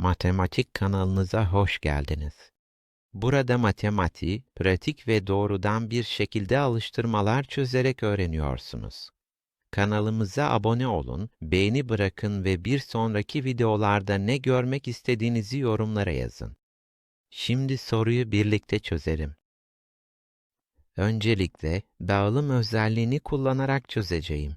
Matematik kanalınıza hoş geldiniz. Burada matematiği pratik ve doğrudan bir şekilde alıştırmalar çözerek öğreniyorsunuz. Kanalımıza abone olun, beğeni bırakın ve bir sonraki videolarda ne görmek istediğinizi yorumlara yazın. Şimdi soruyu birlikte çözelim. Öncelikle dağılım özelliğini kullanarak çözeceğim.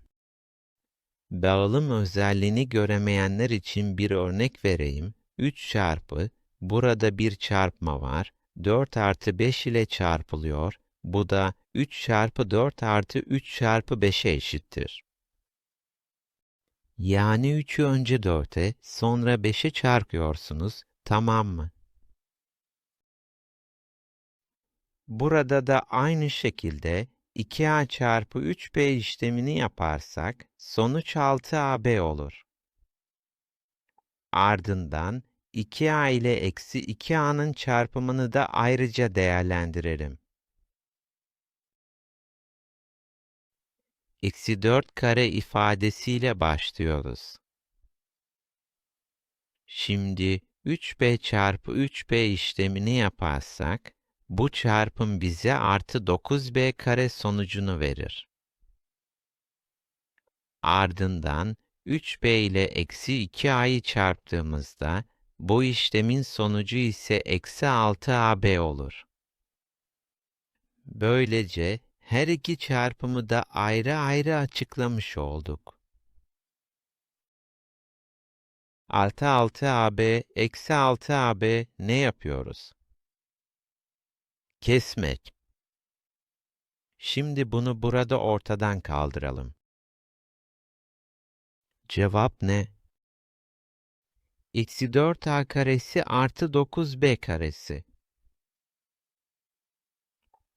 Dağılım özelliğini göremeyenler için bir örnek vereyim. 3 çarpı, burada bir çarpma var. 4 artı 5 ile çarpılıyor. Bu da 3 çarpı 4 artı 3 çarpı 5'e eşittir. Yani 3'ü önce 4'e, sonra 5'e çarpıyorsunuz, tamam mı? Burada da aynı şekilde 2a çarpı 3b işlemini yaparsak sonuç 6ab olur. Ardından 2a ile eksi 2a'nın çarpımını da ayrıca değerlendirelim. Eksi 4 kare ifadesiyle başlıyoruz. Şimdi 3b çarpı 3b işlemini yaparsak bu çarpım bize artı 9b kare sonucunu verir. Ardından 3b ile eksi 2a'yı çarptığımızda bu işlemin sonucu ise eksi 6ab olur. Böylece her iki çarpımı da ayrı ayrı açıklamış olduk. Artı 6ab eksi 6ab ne yapıyoruz? Kesmek. Şimdi bunu burada ortadan kaldıralım. Cevap ne? Eksi 4a karesi artı 9b karesi.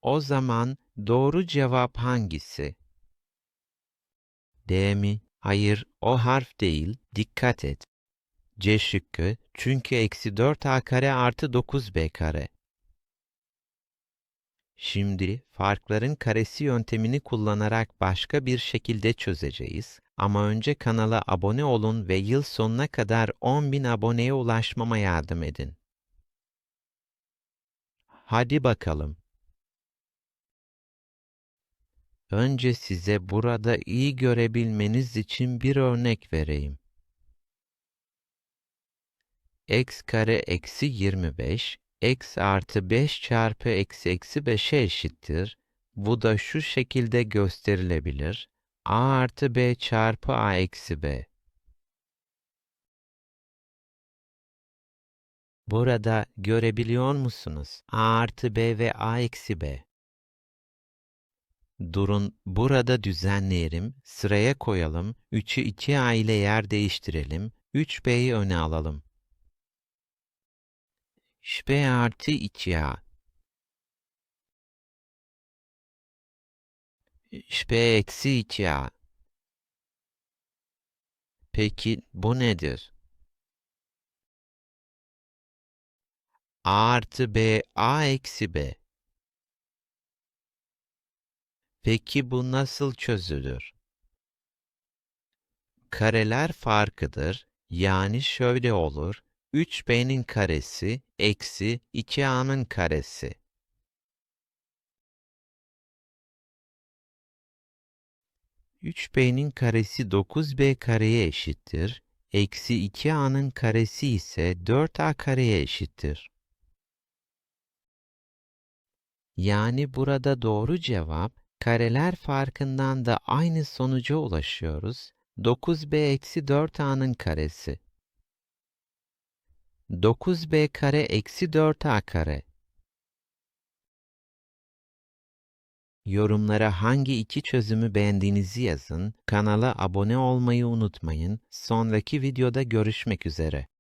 O zaman doğru cevap hangisi? D mi? Hayır, o harf değil. Dikkat et. C şıkkı çünkü eksi 4a kare artı 9b kare. Şimdi farkların karesi yöntemini kullanarak başka bir şekilde çözeceğiz. Ama önce kanala abone olun ve yıl sonuna kadar 10.000 aboneye ulaşmama yardım edin. Hadi bakalım. Önce size burada iyi görebilmeniz için bir örnek vereyim. x kare eksi 25 x artı 5 çarpı eksi eksi 5'e eşittir. Bu da şu şekilde gösterilebilir. A artı b çarpı a eksi b. Burada görebiliyor musunuz? a artı b ve a eksi b. Durun, burada düzenleyelim, sıraya koyalım, 3'ü 2a ile yer değiştirelim, 3b'yi öne alalım. 3b artı 2a. 3b eksi 2a. Peki bu nedir? a artı b, a eksi b. Peki bu nasıl çözülür? Kareler farkıdır. Yani şöyle olur. 3b'nin karesi eksi 2a'nın karesi. Üç b'nin karesi 9b kareye eşittir. Eksi 2a'nın karesi ise 4a kareye eşittir. Yani burada doğru cevap kareler farkından da aynı sonuca ulaşıyoruz. 9b eksi 4a'nın karesi. 9b kare eksi 4a kare. Yorumlara hangi iki çözümü beğendiğinizi yazın. Kanala abone olmayı unutmayın. Sonraki videoda görüşmek üzere.